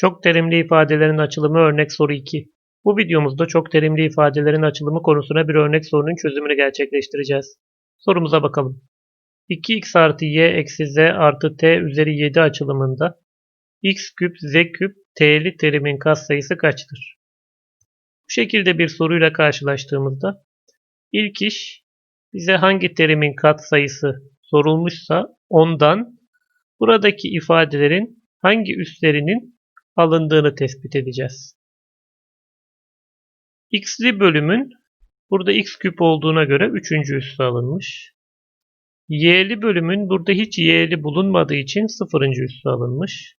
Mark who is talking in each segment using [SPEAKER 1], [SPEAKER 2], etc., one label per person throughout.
[SPEAKER 1] Çok terimli ifadelerin açılımı örnek soru 2. Bu videomuzda çok terimli ifadelerin açılımı konusuna bir örnek sorunun çözümünü gerçekleştireceğiz. Sorumuza bakalım. 2x artı y eksi z artı t üzeri 7 açılımında x küp z küp t'li terimin katsayısı kaçtır? Bu şekilde bir soruyla karşılaştığımızda ilk iş bize hangi terimin katsayısı sorulmuşsa ondan buradaki ifadelerin hangi üslerinin alındığını tespit edeceğiz. x'li bölümün burada x küp olduğuna göre 3. üssü alınmış. y'li bölümün burada hiç y'li bulunmadığı için 0. üssü alınmış.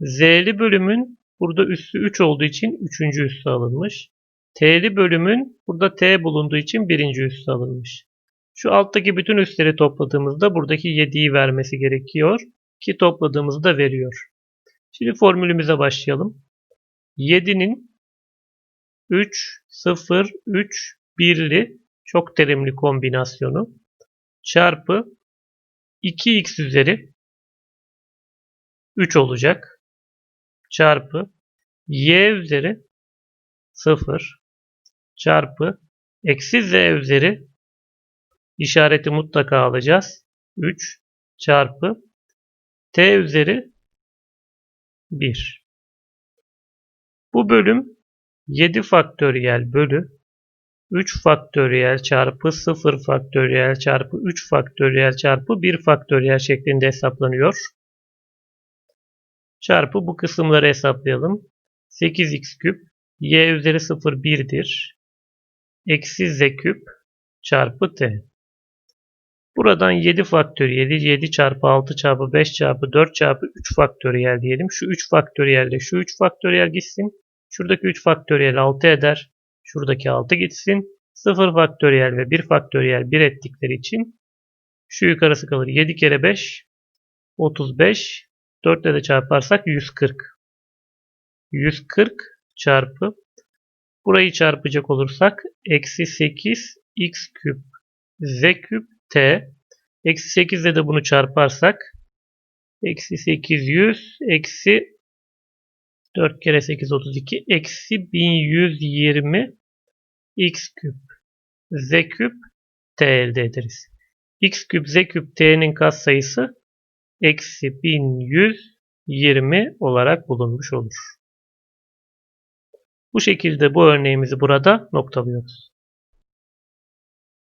[SPEAKER 1] z'li bölümün burada üssü 3 olduğu için 3. üssü alınmış. t'li bölümün burada t bulunduğu için 1. üssü alınmış. Şu alttaki bütün üsleri topladığımızda buradaki 7'yi vermesi gerekiyor ki topladığımızda veriyor. Şimdi formülümüze başlayalım. 7'nin 3, 0, 3, 1'li çok terimli kombinasyonu çarpı 2x üzeri 3 olacak. Çarpı y üzeri 0 çarpı eksi z üzeri işareti mutlaka alacağız. 3 çarpı t üzeri 1. Bu bölüm 7 faktöriyel bölü 3 faktöriyel çarpı 0 faktöriyel çarpı 3 faktöriyel çarpı 1 faktöriyel şeklinde hesaplanıyor. Çarpı bu kısımları hesaplayalım. 8x küp y üzeri 0 1'dir. Eksi z küp çarpı t. Buradan 7 faktöriyeli 7 çarpı 6 çarpı 5 çarpı 4 çarpı 3 faktöriyel diyelim. Şu 3 faktöriyelde şu 3 faktöriyel gitsin. Şuradaki 3 faktöriyel 6 eder. Şuradaki 6 gitsin. 0 faktöriyel ve 1 faktöriyel 1 ettikleri için şu yukarısı kalır. 7 kere 5 35 4 ile de çarparsak 140. 140 çarpı burayı çarpacak olursak eksi 8 x küp z küp t eksi 8 ile de bunu çarparsak eksi 800 eksi 4 kere 8 32 eksi 1120 x küp z küp t elde ederiz. x küp z küp t'nin katsayısı eksi 1120 olarak bulunmuş olur. Bu şekilde bu örneğimizi burada noktalıyoruz.